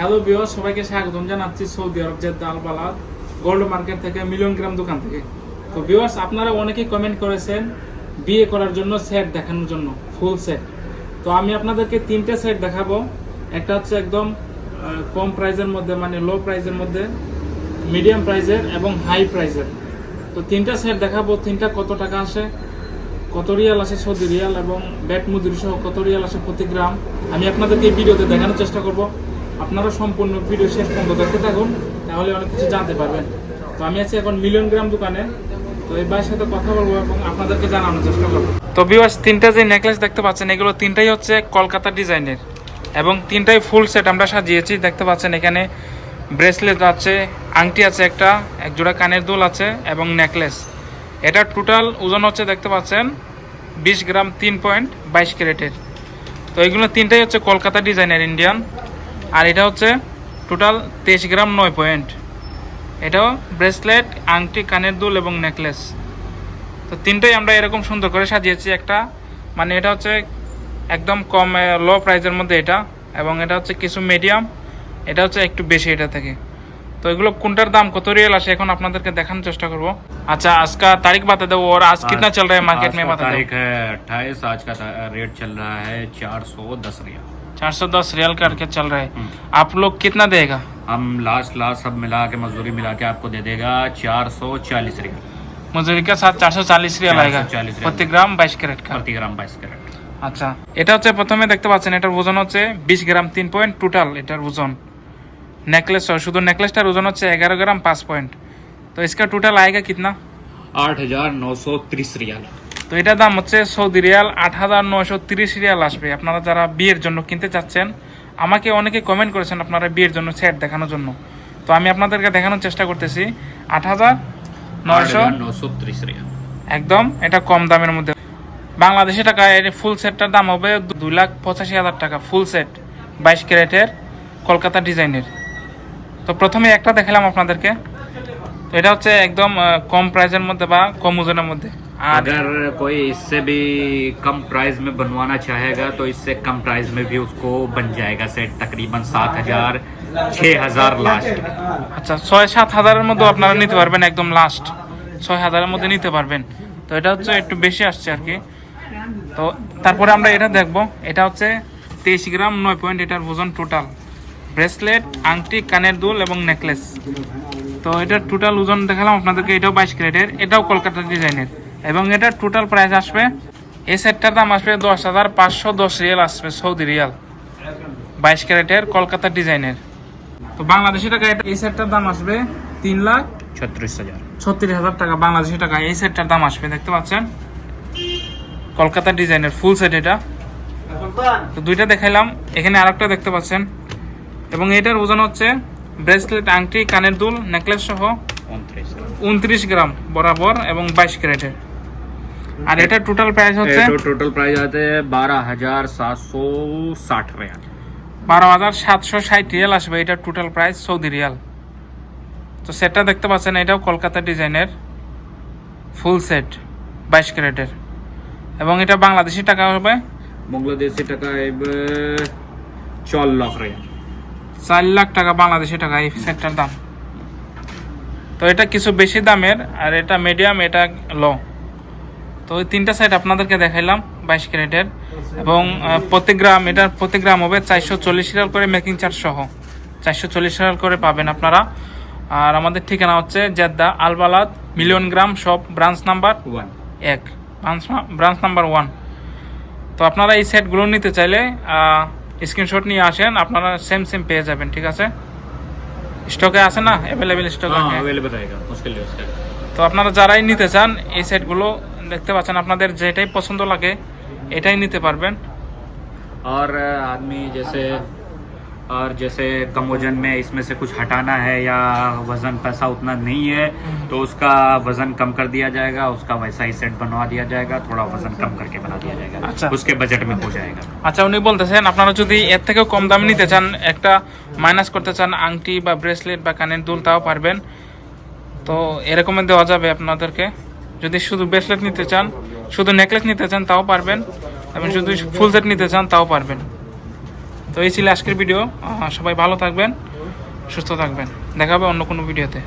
Hello bio সবাইকে স্বাগতম জানাচ্ছি Saudi Arab Jeddah Balad gold market থেকে মিলিয়ন গ্রাম দোকান থেকে। তো ভিউয়ার্স আপনারা অনেকেই কমেন্ট করেছেন বিয়ে করার জন্য সেট দেখানোর জন্য ফুল সেট তো আমি আপনাদেরকে তিনটে সেট দেখাবো। একটা হচ্ছে একদম কম প্রাইজের মধ্যে মানে লো প্রাইজের মধ্যে মিডিয়াম প্রাইজের এবং হাই প্রাইজের তো তিনটা সেট দেখাবো, তিনটা কত টাকা আসে, কত রিয়াল আসে সৌদি রিয়াল এবং ব্যাট মুদির সহ কত রিয়াল আসে প্রতি গ্রাম আমি আপনাদেরকে এই ভিডিওতে দেখানোর চেষ্টা করব। আপনারা সম্পূর্ণ ভিডিও শেষ পর্যন্ত দেখতে থাকুন, তাহলে অনেক কিছু জানতে পারবেন। তো আমি আছি এখন মিলিয়ন গ্রাম দোকানে। তো এই ভাইয়ের সাথে কথা বলব এবং আপনাদেরকে জানানোর চেষ্টা করব। তো বিওয়াস তিনটা যে নেকলেস দেখতে পাচ্ছেন, এগুলো তিনটাই হচ্ছে কলকাতা ডিজাইনের। এবং তিনটাই ফুল সেট আমরা সাজিয়েছি, দেখতে পাচ্ছেন এখানে ব্রেসলেট আছে, আংটি আছে একটা এক জোড়া কানের দুল আছে এবং নেকলেস এটা টোটাল ওজন হচ্ছে দেখতে পাচ্ছেন, বিশ গ্রাম তিন পয়েন্ট বাইশ ক্যারেটের। তো এগুলো তিনটাই হচ্ছে কলকাতা ডিজাইনের ইন্ডিয়ান আর এটা হচ্ছে টোটাল তেইশ গ্রাম নয় পয়েন্ট এটাও ব্রেসলেট আংটি কানের দুল এবং নেকলেস তো তিনটাই আমরা এরকম সুন্দর করে সাজিয়েছি একটা মানে এটা হচ্ছে একদম কম লো প্রাইজের মধ্যে এটা এবং এটা হচ্ছে কিছু মিডিয়াম এটা হচ্ছে একটু বেশি এটা থেকে তো এগুলো কোনটার দাম কত রিয়েল আসে এখন আপনাদেরকে দেখানোর চেষ্টা করব আচ্ছা আজকা তারিখ বাতা দেবো और आज कितना चल रहा है मार्केट में आज का बता दो तारीख है अट्ठाईस आज का ता- रेट चल रहा है चार सौ दस रियाल चार सौ दस रियल करके चल रहा है हम्म। आप लोग कितना देगा हम लास्ट लास्ट सब मिला के मजदूरी मिला के आपको दे देगा चार सौ चालीस रियाल মজুরি के साथ चार सौ चालीस रियल आएगा 440 रियल। प्रति ग्राम बाईस कैरेट का प्रति ग्राम बाईस कैरेट আচ্ছা এটা হচ্ছে প্রথমে দেখতে পাচ্ছেন এটার ওজন হচ্ছে বিশ গ্রাম তিন পয়েন্ট টোটাল এটার ওজন नेकलेस और শুধু নেকলেসটার ওজন হচ্ছে এগারো গ্রাম পাঁচ পয়েন্ট তো इसका टोटल आएगा कितना आठ हजार नौ सौ तीस रियाल তো এটা দাম হচ্ছে সৌদি রিয়াল আট হাজার নয়শো তিরিশ রিয়াল আসবে। আপনারা যারা বিয়ের জন্য কিনতে চাচ্ছেন আমাকে অনেকে কমেন্ট করেছেন আপনারা বিয়ের জন্য সেট দেখানোর জন্য। তো আমি আপনাদেরকে দেখানোর চেষ্টা করতেছি। আট হাজার নয়শো একদম এটা কম দামের মধ্যে। বাংলাদেশের টাকা এর ফুল সেটটার দাম হবে দুই লাখ পঁচাশি হাজার টাকা ফুল সেট বাইশ ক্যারেটের কলকাতা ডিজাইনের। তো প্রথমে একটা দেখালাম আপনাদেরকে। তো এটা হচ্ছে একদম কম প্রাইজের মধ্যে বা কম ওজনের মধ্যে। अगर कोई इससे भी कम प्राइस में बनवाना चाहेगा तो इससे कम प्राइस में भी उसको बन जाएगा सेट तकरीबन सात हजार छः हजार लास्ट আচ্ছা ছয় সাত হাজারের মধ্যে আপনারা নিতে পারবেন একদম লাস্ট ছয় হাজারের মধ্যে নিতে পারবেন তো এটা হচ্ছে একটু বেশি আসছে আর কি তো তারপরে আমরা এটা দেখব এটা হচ্ছে তেইশ গ্রাম নয় পয়েন্ট এটার ওজন টোটাল ব্রেসলেট আংটি কানের দুল এবং নেকলেস তো এটার টোটাল ওজন দেখালাম আপনাদেরকে এটাও বাইশ ক্যারেটের এটাও কলকাতা ডিজাইনের এবং এটা টোটাল প্রাইস আসবে। এই সেটটার দাম আসবে দশ হাজার পাঁচশো দশ রিয়াল আসবে সৌদি রিয়াল। বাইশ ক্যারেটের কলকাতা ডিজাইনের। তো বাংলাদেশি টাকা এটা এই সেটটার দাম আসবে তিন লাখ ছত্রিশ হাজার। ছত্রিশ হাজার টাকা বাংলাদেশি টাকা। এই সেটটার দাম আসবে দেখতে পাচ্ছেন? কলকাতা ডিজাইনের ফুল সেট এটা। তো দুইটা দেখাইলাম। এখানে আরেকটা দেখতে পাচ্ছেন। এবং এটার ওজন হচ্ছে ব্রেসলেট আংটি কানের দুল নেকলেস সহ উনত্রিশ গ্রাম বরাবর এবং বাইশ ক্যারেটের। আর এটা টোটাল প্রাইস হচ্ছে? এটা টোটাল প্রাইস আছে 12760 রিয়াল। 12760 রিয়াল আসবে এটা টোটাল প্রাইস সৌদি রিয়াল। তো সেটটা দেখতে পাচ্ছেন এটাও কলকাতা ডিজাইনের ফুল সেট বাইশ ক্যারেটের। এবং এটা বাংলাদেশি টাকা হবে? বাংলাদেশি টাকা চার লাখ রিয়াল। চার লাখ টাকা বাংলাদেশি টাকা এই সেটটার দাম। তো এটা কিছু বেশি দামের আর এটা মিডিয়াম এটা লো তো ওই তিনটা সাইট আপনাদেরকে দেখাইলাম বাইশ ক্যারেটের। এবং প্রতি গ্রাম এটার প্রতি গ্রাম হবে চারশো চল্লিশ রিয়াল করে মেকিং চার্জ সহ। চারশো চল্লিশ রিয়াল করে পাবেন আপনারা। আর আমাদের ঠিকানা হচ্ছে জেদ্দা আলবালাদ মিলিয়ন গ্রাম সব ব্রাঞ্চ নাম্বার এক। ব্রাঞ্চ ব্রাঞ্চ নাম্বার ওয়ান তো আপনারা এই সেটগুলো নিতে চাইলে স্ক্রিনশট নিয়ে আসেন আপনারা সেম সেম পেয়ে যাবেন ঠিক আছে? স্টকে আছে না? অ্যাভেলেবেল স্টক তো আপনারা যারাই নিতে চান এই সেটগুলো দেখতে পাচ্ছেন আপনাদের যেটাই পছন্দ লাগে এটাই নিতে পারবেন और आदमी जैसे और जैसे कम वजन में इसमें से कुछ हटाना है या वजन पैसा उतना नहीं है तो उसका वजन कम कर दिया जाएगा उसका वैसा ही सेट बनवा दिया जाएगा थोड़ा वजन कम करके बना दिया जाएगा अच्छा। उसके बजट में हो जाएगा আচ্ছা উনি বলতেছেন আপনারা যদি এর থেকেও কম দামে নিতে চান একটা মাইনাস করতে চান আংটি বা ব্রেসলেট বা কানের দুল তাও পারবেন তো এরকমের দেওয়া যাবে আপনাদেরকে যদি শুধু ব্রেসলেট নিতে চান, শুধু নেকলেস নিতে চান, তাও পারবেন। এবং শুধু ফুল সেট নিতে চান, তাও পারবেন। তো এই ছিল আজকের ভিডিও সবাই ভালো থাকবেন, সুস্থ থাকবেন। দেখা হবে অন্য কোনো ভিডিওতে